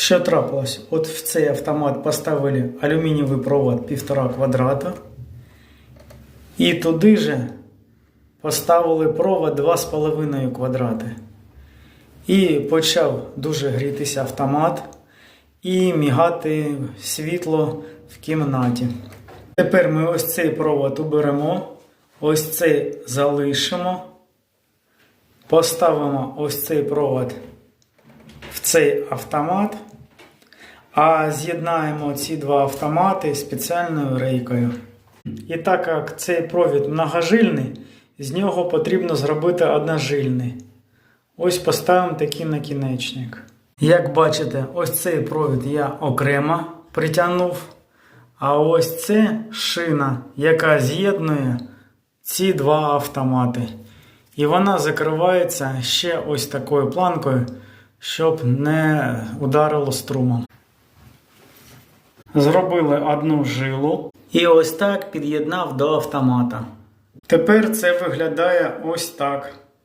Що трапилось? От в цей автомат поставили алюмінієвий провод 1,5 квадрата. І туди же поставили провод 2,5 квадрати. І почав дуже грітися автомат і мігати світло в кімнаті. Тепер ми ось цей провод уберемо, ось цей залишимо, поставимо ось цей провод в цей автомат, а з'єднаємо ці два автомати спеціальною рейкою. І так як цей провід многожильний, з нього потрібно зробити одножильний. Ось поставимо такий накінечник. Як бачите, ось цей провід я окремо притягнув. А ось це шина, яка з'єднує ці два автомати. І вона закривається ще ось такою планкою, щоб не ударило струмом. Зробили одну жилу і ось так під'єднав до автомата. Тепер це виглядає ось так.